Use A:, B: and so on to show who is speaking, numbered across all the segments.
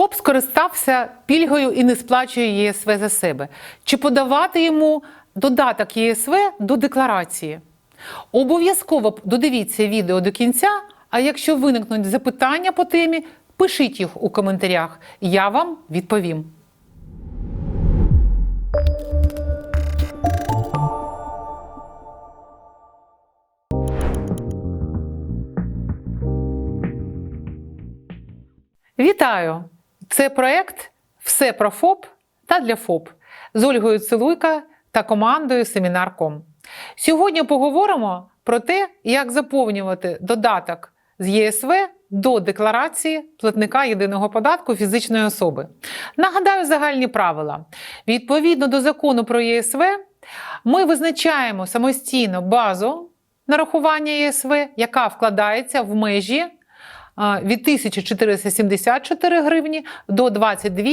A: ФОП скористався пільгою і не сплачує ЄСВ за себе. Чи подавати йому додаток ЄСВ до декларації? Обов'язково додивіться відео до кінця. А якщо виникнуть запитання по темі, пишіть їх у коментарях. Я вам відповім. Вітаю! Це проект Все про ФОП та для ФОП з Ольгою Цилуйка та командою Семінар.ком. Сьогодні поговоримо про те, як заповнювати додаток з ЄСВ до декларації платника єдиного податку фізичної особи. Нагадаю загальні правила. Відповідно до закону про ЄСВ, ми визначаємо самостійно базу нарахування ЄСВ, яка вкладається в межі від 1474 гривні до 22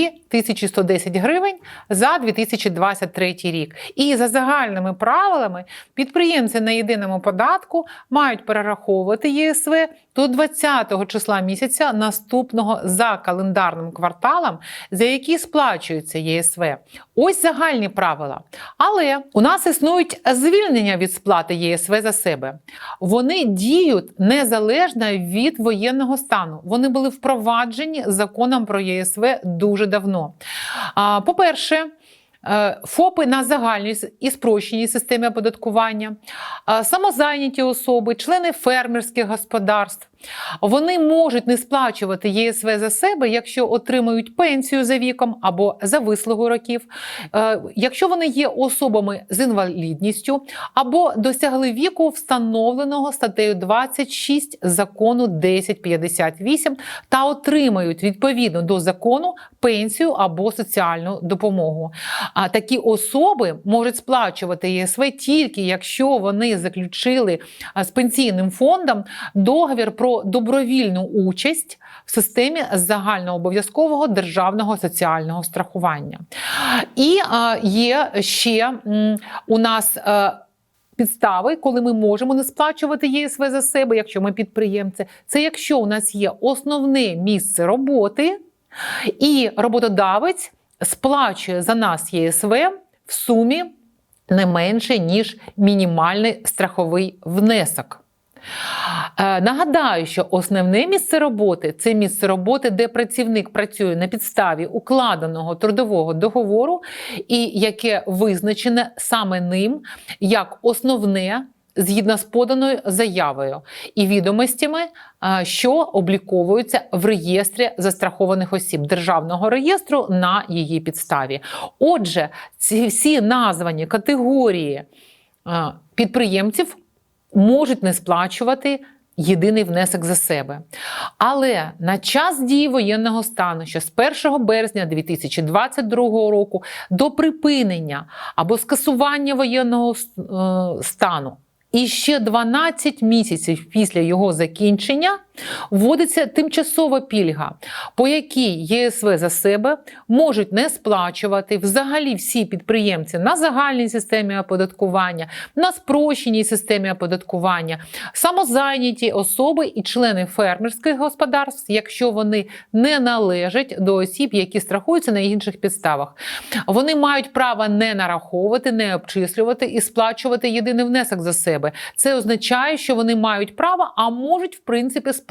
A: 110 гривень за 2023 рік. І за загальними правилами підприємці на єдиному податку мають перераховувати ЄСВ до 20 числа місяця наступного за календарним кварталом, за які сплачується ЄСВ. Ось загальні правила. Але у нас існують звільнення від сплати ЄСВ за себе. Вони діють незалежно від воєнного стану. Вони були впроваджені законом про ЄСВ дуже давно. По-перше, ФОПи на загальній і спрощеній системі оподаткування, а, самозайняті особи, члени фермерських господарств. Вони можуть не сплачувати ЄСВ за себе, якщо отримують пенсію за віком або за вислугу років, е, якщо вони є особами з інвалідністю або досягли віку, встановленого статтею 26 закону 1058 та отримають відповідно до закону пенсію або соціальну допомогу. А такі особи можуть сплачувати ЄСВ тільки якщо вони заключили з пенсійним фондом договір про добровільну участь в системі загальнообов'язкового державного соціального страхування. І а, є ще у нас. е, Підстави, коли ми можемо не сплачувати ЄСВ за себе, якщо ми підприємці, це якщо у нас є основне місце роботи, і роботодавець сплачує за нас ЄСВ в сумі не менше, ніж мінімальний страховий внесок. Е, Нагадаю, що основне місце роботи це місце роботи, де працівник працює на підставі укладеного трудового договору, і яке визначене саме ним як основне. Згідно з поданою заявою і відомостями, е, що обліковуються в реєстрі застрахованих осіб державного реєстру на її підставі. Отже, ці всі названі категорії е, підприємців можуть не сплачувати єдиний внесок за себе. Але на час дії воєнного стану, що з 1 березня 2022 року до припинення або скасування воєнного е, стану. І ще 12 місяців після його закінчення вводиться тимчасова пільга, по якій ЄСВ за себе можуть не сплачувати взагалі всі підприємці на загальній системі оподаткування, на спрощеній системі оподаткування, самозайняті особи і члени фермерських господарств, якщо вони не належать до осіб, які страхуються на інших підставах. Вони мають право не нараховувати, не обчислювати і сплачувати єдиний внесок за себе. Це означає, що вони мають право, а можуть в принципі сплачувати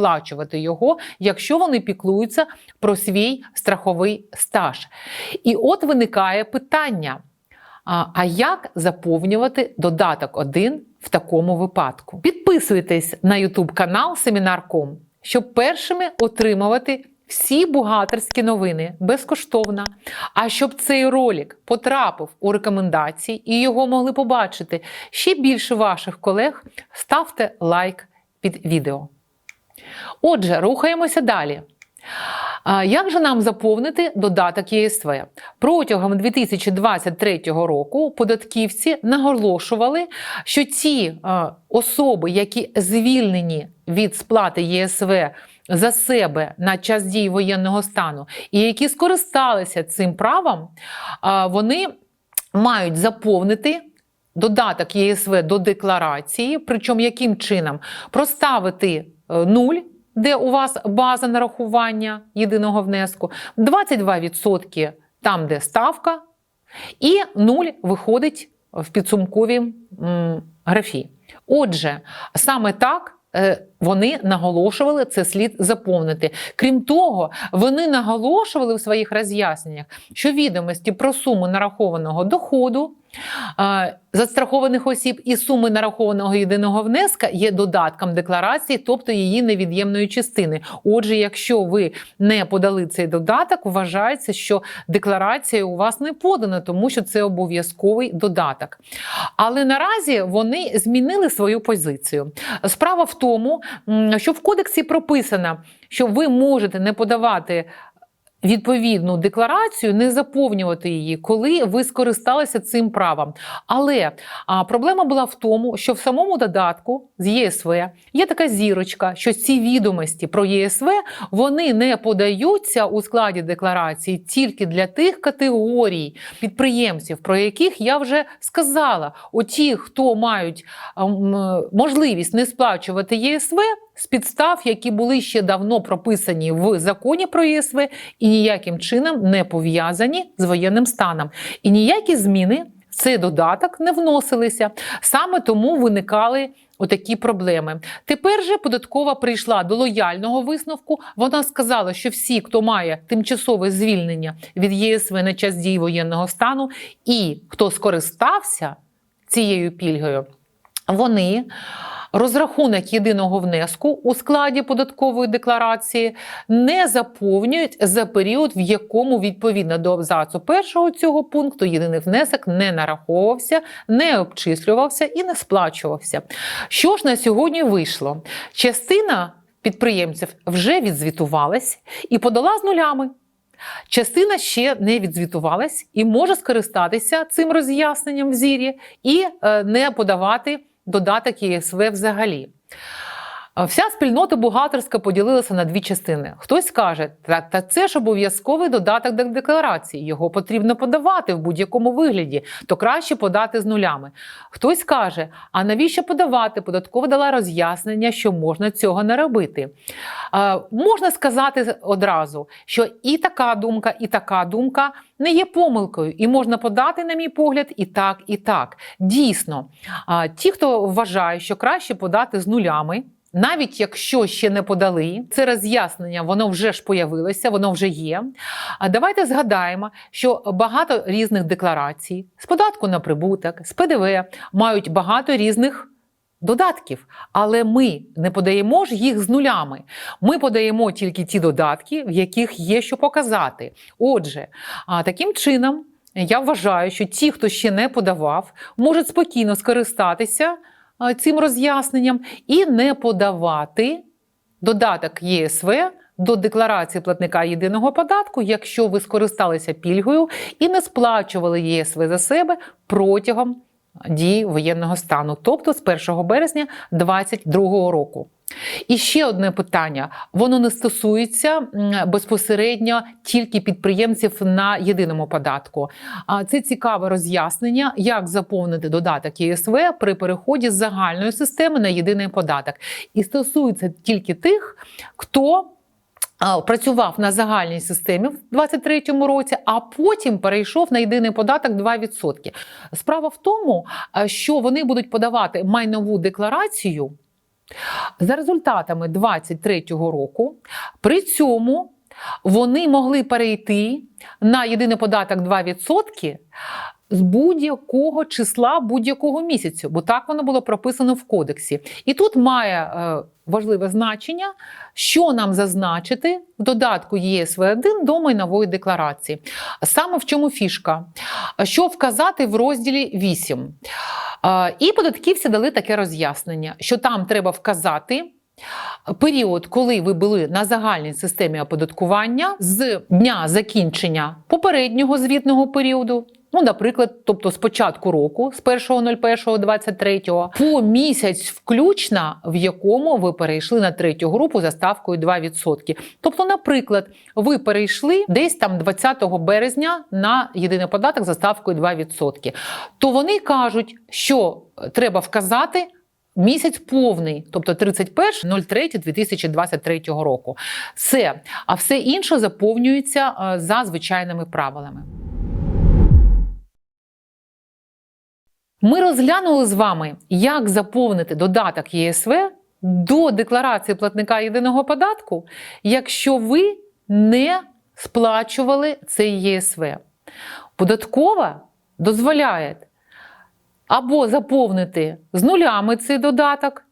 A: його, якщо вони піклуються про свій страховий стаж. І от виникає питання: а як заповнювати додаток 1 в такому випадку? Підписуйтесь на YouTube канал Семінар.ком, щоб першими отримувати всі бухгалтерські новини безкоштовно. А щоб цей ролик потрапив у рекомендації і його могли побачити ще більше ваших колег, ставте лайк під відео. Отже, рухаємося далі. Як же нам заповнити додаток ЄСВ? Протягом 2023 року податківці наголошували, що ті особи, які звільнені від сплати ЄСВ за себе на час дії воєнного стану, і які скористалися цим правом, вони мають заповнити додаток ЄСВ до декларації, причому яким чином проставити е, нуль де у вас база нарахування єдиного внеску, 22% там, де ставка, і 0 виходить в підсумковій графі. Отже, саме так. е, Вони наголошували це слід заповнити. Крім того, вони наголошували в своїх роз'ясненнях, що відомості про суму нарахованого доходу застрахованих осіб і суми нарахованого єдиного внеска є додатком декларації, тобто її невід'ємної частини. Отже, якщо ви не подали цей додаток, вважається, що декларація у вас не подана, тому що це обов'язковий додаток. Але наразі вони змінили свою позицію. Справа в тому, що в кодексі прописано, що ви можете не подавати. Відповідну декларацію не заповнювати її, коли ви скористалися цим правом. Але а, проблема була в тому, що в самому додатку з ЄСВ є така зірочка, що ці відомості про ЄСВ вони не подаються у складі декларації тільки для тих категорій підприємців, про яких я вже сказала. Оті, хто мають можливість не сплачувати ЄСВ. З підстав, які були ще давно прописані в законі про ЄСВ, і ніяким чином не пов'язані з воєнним станом. І ніякі зміни цей додаток не вносилися. Саме тому виникали отакі проблеми. Тепер же податкова прийшла до лояльного висновку. Вона сказала, що всі, хто має тимчасове звільнення від ЄСВ на час дії воєнного стану, і хто скористався цією пільгою, вони розрахунок єдиного внеску у складі податкової декларації не заповнюють за період, в якому відповідно до абзацу першого цього пункту єдиний внесок не нараховувався, не обчислювався і не сплачувався. Що ж на сьогодні вийшло? Частина підприємців вже відзвітувалась і подала з нулями. Частина ще не відзвітувалась і може скористатися цим роз'ясненням в зірі і е, не подавати додаток ЄСВ взагалі. Вся спільнота бухгалтерська поділилася на дві частини. Хтось каже, та, та це ж обов'язковий додаток до декларації, його потрібно подавати в будь-якому вигляді, то краще подати з нулями. Хтось каже, а навіщо подавати? Податкова дала роз'яснення, що можна цього не робити. Е, можна сказати одразу, що і така думка, і така думка не є помилкою, і можна подати, на мій погляд, і так, і так. Дійсно, ті, хто вважає, що краще подати з нулями. Навіть якщо ще не подали, це роз'яснення, воно вже ж появилося, воно вже є. А давайте згадаємо, що багато різних декларацій з податку на прибуток, з ПДВ мають багато різних додатків, але ми не подаємо ж їх з нулями. Ми подаємо тільки ті додатки, в яких є що показати. Отже, таким чином. Я вважаю, що ті, хто ще не подавав, можуть спокійно скористатися цим роз'ясненням і не подавати додаток ЄСВ до декларації платника єдиного податку, якщо ви скористалися пільгою і не сплачували єСВ за себе протягом дії воєнного стану, тобто з 1 березня 2022 року. І ще одне питання: воно не стосується безпосередньо тільки підприємців на єдиному податку. А це цікаве роз'яснення, як заповнити додаток ЄСВ при переході з загальної системи на єдиний податок. І стосується тільки тих, хто Працював на загальній системі в 2023 році, а потім перейшов на єдиний податок 2%. Справа в тому, що вони будуть подавати майнову декларацію за результатами 2023 року. При цьому вони могли перейти на єдиний податок 2% з будь-якого числа будь-якого місяцю, бо так воно було прописано в кодексі. І тут має е, важливе значення, що нам зазначити в додатку ЄСВ1 до майнової декларації. Саме в чому фішка? Що вказати в розділі 8. Е, І податківці дали таке роз'яснення, що там треба вказати. Період, коли ви були на загальній системі оподаткування з дня закінчення попереднього звітного періоду, ну, наприклад, тобто з початку року, з 1.01.23, по місяць включно, в якому ви перейшли на третю групу за ставкою 2%. Тобто, наприклад, ви перейшли десь там 20 березня на єдиний податок за ставкою 2%. То вони кажуть, що треба вказати місяць повний, тобто 31.03.2023 року. Все. А все інше заповнюється е, за звичайними правилами. Ми розглянули з вами, як заповнити додаток ЄСВ до декларації платника єдиного податку, якщо ви не сплачували цей ЄСВ. Податкова дозволяє або заповнити з нулями цей додаток,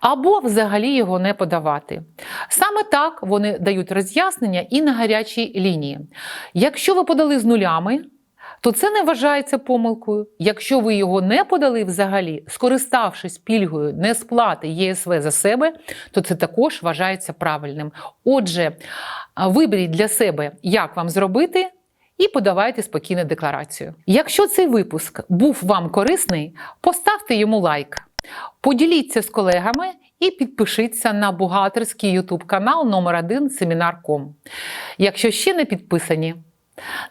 A: або взагалі його не подавати. Саме так вони дають роз'яснення і на гарячій лінії. Якщо ви подали з нулями, то це не вважається помилкою. Якщо ви його не подали взагалі, скориставшись пільгою несплати ЄСВ за себе, то це також вважається правильним. Отже, виберіть для себе, як вам зробити. І подавайте спокійно декларацію. Якщо цей випуск був вам корисний, поставте йому лайк, поділіться з колегами і підпишіться на бухгалтерський YouTube канал номер 1 Семінар.ком. Якщо ще не підписані,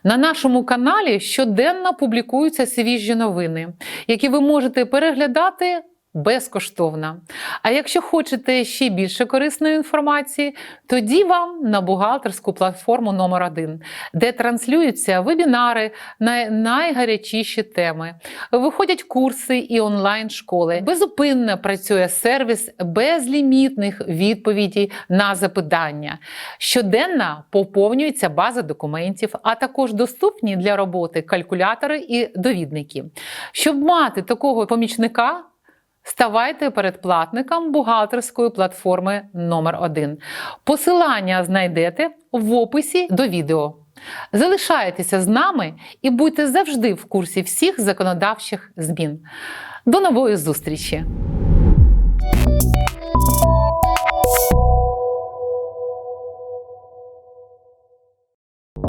A: на нашому каналі щоденно публікуються свіжі новини, які ви можете переглядати безкоштовно. А якщо хочете ще більше корисної інформації, тоді вам на бухгалтерську платформу номер 1 де транслюються вебінари на найгарячіші теми, виходять курси і онлайн-школи. Безупинно працює сервіс безлімітних відповідей на запитання. Щоденно поповнюється база документів, а також доступні для роботи калькулятори і довідники. Щоб мати такого помічника. Ставайте передплатником бухгалтерської платформи номер 1 Посилання знайдете в описі до відео. Залишайтеся з нами і будьте завжди в курсі всіх законодавчих змін. До нової зустрічі!